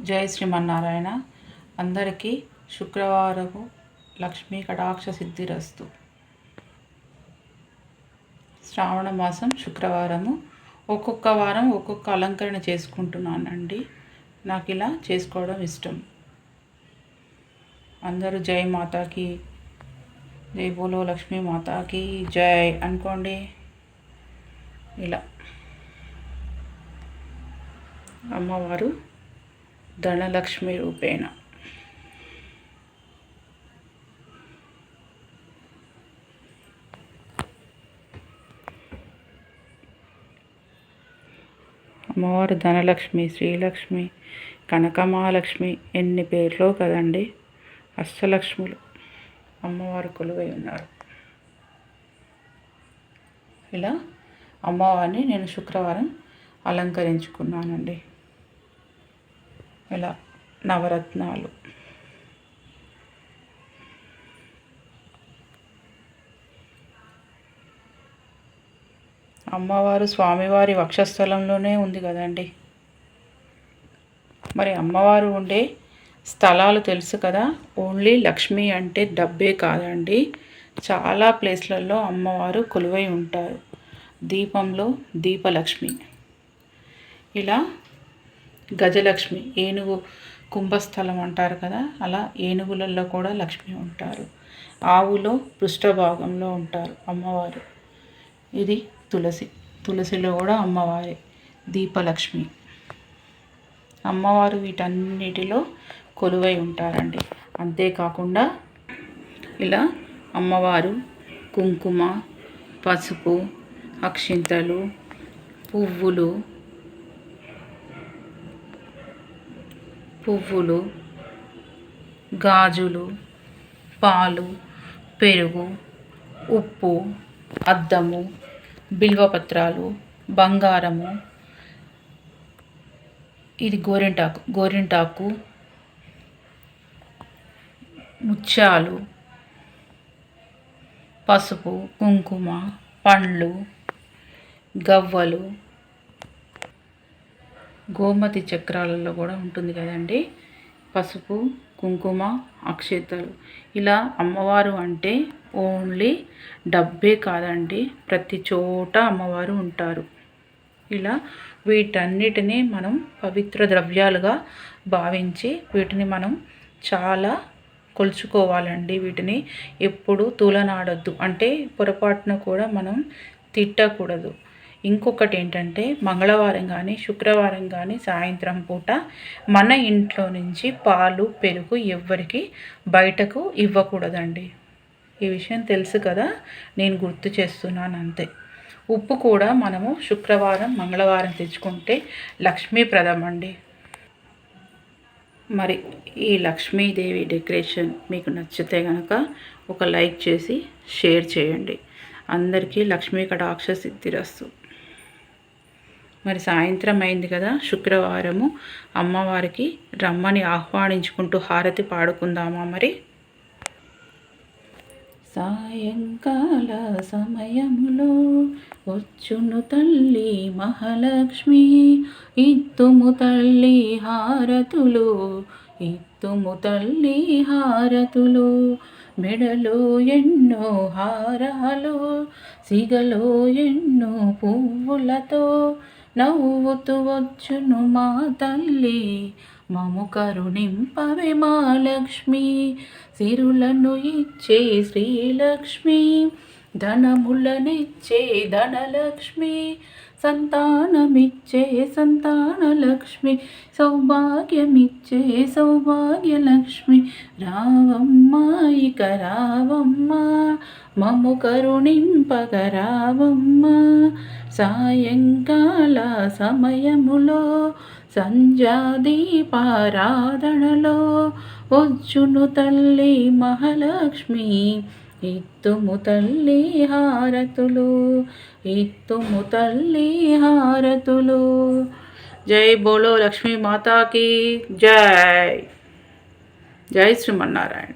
జై శ్రీమన్నారాయణ. అందరికీ శుక్రవారము లక్ష్మీ కటాక్ష సిద్ధిరస్తు. శ్రావణ మాసం శుక్రవారము. ఒక్కొక్క వారం ఒక్కొక్క అలంకరణ చేసుకుంటున్నానండి. నాకు ఇలా చేసుకోవడం ఇష్టం. అందరూ జై మాతాకి జై బోలో లక్ష్మీ మాతాకి జై అనుకోండి. ఇలా. అమ్మవారు ధనలక్ష్మి రూపేణ. అమ్మవారు ధనలక్ష్మి శ్రీలక్ష్మి కనకమాలక్ష్మి ఎన్ని పేర్లో కదండి? అష్టలక్ష్ములు. అమ్మవారు కొలువై ఉన్నారు. ఇలా అమ్మవారిని నేను శుక్రవారం అలంకరించుకున్నానండి. ఇలా నవరత్నాలు. అమ్మవారు స్వామివారి వక్షస్థలంలోనే ఉంది కదండి. మరి అమ్మవారు ఉండే స్థలాలు తెలుసు కదా? ఓన్లీ లక్ష్మి అంటే డబ్బే కాదండి. చాలా ప్లేస్లలో అమ్మవారు కొలువై ఉంటారు. దీపంలో దీపలక్ష్మి. ఇలా గజలక్ష్మి ఏనుగు కుంభస్థలం అంటారు కదా అలా ఏనుగులలో కూడా లక్ష్మి ఉంటారు. ఆవులో పృష్ఠభాగంలో ఉంటారు అమ్మవారు. ఇది తులసి తులసిలో కూడా అమ్మవారి దీపలక్ష్మి. అమ్మవారు వీటన్నిటిలో కొలువై ఉంటారండి. అంతేకాకుండా ఇలా అమ్మవారు కుంకుమ పసుపు అక్షింతలు పువ్వులు పువ్వులు గాజులు పాలు పెరుగు ఉప్పు అద్దము బిల్వపత్రాలు బంగారము. ఇది గోరింటాకు గోరింటాకు ముత్యాలు పసుపు కుంకుమ పండ్లు గవ్వలు గోమతి చక్రాలలో కూడా ఉంటుంది కదండి. పసుపు కుంకుమ అక్షతలు. ఇలా అమ్మవారు అంటే ఓన్లీ డబ్బే కాదండి ప్రతి చోట అమ్మవారు ఉంటారు. ఇలా వీటన్నిటినీ మనం పవిత్ర ద్రవ్యాలుగా భావించి వీటిని మనం చాలా కొలుచుకోవాలండి. వీటిని ఎప్పుడు తూలనాడొద్దు. అంటే పొరపాటున కూడా మనం తిట్టకూడదు. ఇంకొకటి ఏంటంటే మంగళవారం కానీ శుక్రవారం కానీ సాయంత్రం పూట మన ఇంట్లో నుంచి పాలు పెరుగు ఎవ్వరికి బయటకు ఇవ్వకూడదండి. ఈ విషయం తెలుసు కదా? నేను గుర్తు చేస్తున్నాను అంతే. ఉప్పు కూడా మనము శుక్రవారం మంగళవారం తెచ్చుకుంటే లక్ష్మీప్రదం అండి. మరి ఈ లక్ష్మీదేవి డెకరేషన్ మీకు నచ్చితే కనుక ఒక లైక్ చేసి షేర్ చేయండి. అందరికీ లక్ష్మీ కటాక్ష సిద్ధిరస్తు. మరి సాయంత్రం అయింది కదా శుక్రవారము. అమ్మవారికి రమ్మని ఆహ్వానించుకుంటూ హారతి పాడుకుందామా మరి? సాయంకాల సమయములో వచ్చును తల్లి మహాలక్ష్మి. ఇత్తుము తల్లి హారతులు ఇత్తుము తల్లి హారతులు. మెడలో ఎన్నో హారాలు సిగలో ఎన్నో పువ్వులతో నవ్వుతూ వచ్చును మా తల్లి. మము కరుణింపవే మా లక్ష్మి. సిరులను ఇచ్చే శ్రీలక్ష్మి. ధనములనిచ్చే ధనలక్ష్మి. సంతానమిచ్చే సంతానలక్ష్మి సౌభాగ్యమిచ్చే సౌభాగ్యలక్ష్మి రావమ్మ ఇక రావమ్మ మము కరుణింపగ రావమ్మ. సాయంకాల సమయములో సంధ్యాదీపారాధనలో వచ్చును తల్లి మహాలక్ష్మి. ఇత్తుము తల్లి హారతులు ఇత్తుము తల్లి హారతులు జై బోలో లక్ష్మీ మాతాకి జై జై శ్రీమన్నారాయణ